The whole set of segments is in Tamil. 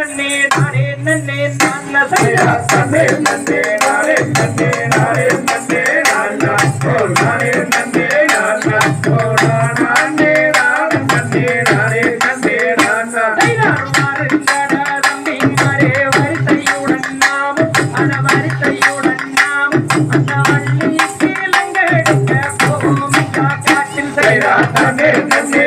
நன்னே நானே நன்னே நான சைடா நன்னே நன்னே நானே நன்னே நானே நன்னே நானா ஓ நானே நன்னே நானா ஓ நானே நானே நன்னே நானே நன்னே நானா சைடா மாறுங்கடா தம்பி மாறே வரிசையுடன் நாம் அட வரிசையுடன் நாம் அந்த வள்ளி கீழங்கெடுக்க போகும் காட்டில் சைடா சைடா நன்னே நன்னே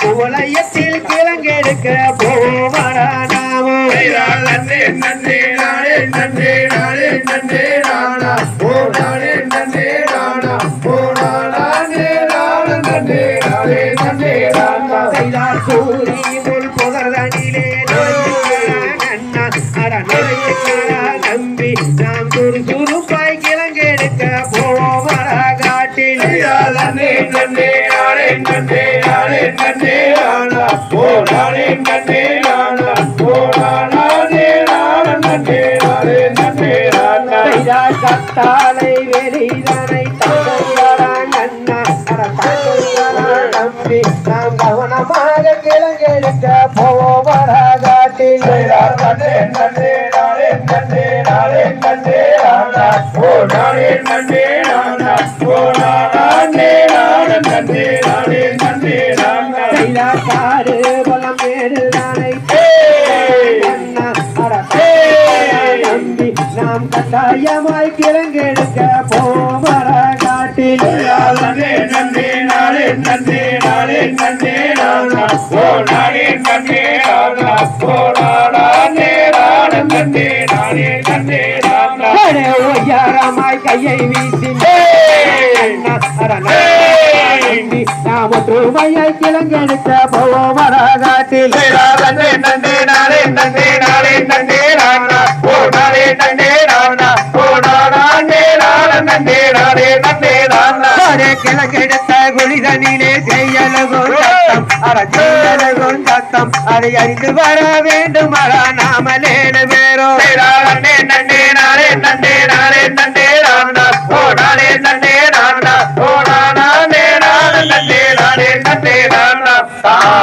குவளையத்தில் கிழங்கெடுக்க போவாடா நாமும் நன்னே நன்னே நானே நன்னே நானே நன்னே நானா ஓ நானே நன்னே நானா ஓ நானே நானே நன்னே நானே நன்னே நானா சைடா சூரி நாம் துரு கிழங்கெடுக்க போவோம் காட்டில் நன்னே நன்னே நானே நன்னே நானே நன்னே ஓ நன்னே ஓ நானே நன்னே நன்னே கத்தாலை வெளிதனை நம்பி நாம் கவனமாக கிழங்கெடுக்க போவோம் காட்டில் நன்னே நன்னே நானே நன்னே நானே நன்னே நானா ஓ நானே நன்னே நானா ஓ நானே நானே நன்னே நானே நன்னே நானா சைடா காடு பலம் மேடு தானை கண்ணா அட நம்பி நாம் கட்டாயமாய் கிழங்கெடுக்க போவாடா காட்டில் நன்னே நன்னே நானே நன்னே நானே நன்னே நானா ஓ நானே நன்னே கையை வீசி நாம் ஒற்றுமையாய் கிழங்கெடுக்க போவாடா காட்டில் நன்னே நன்னே நானே நன்னே நானே நன்னே நானா ஓ கிழங்கெடுத்த குளிதனிலே செய்யலகும் சத்தம். செய்யலகும் சத்தம். அதை அறிந்து வர வேண்டும் நாமலேடு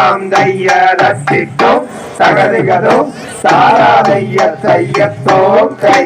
தாம் தைய ரத்தித்தோம் சகதிகதோ சாராதைய தையத்தோம் கை.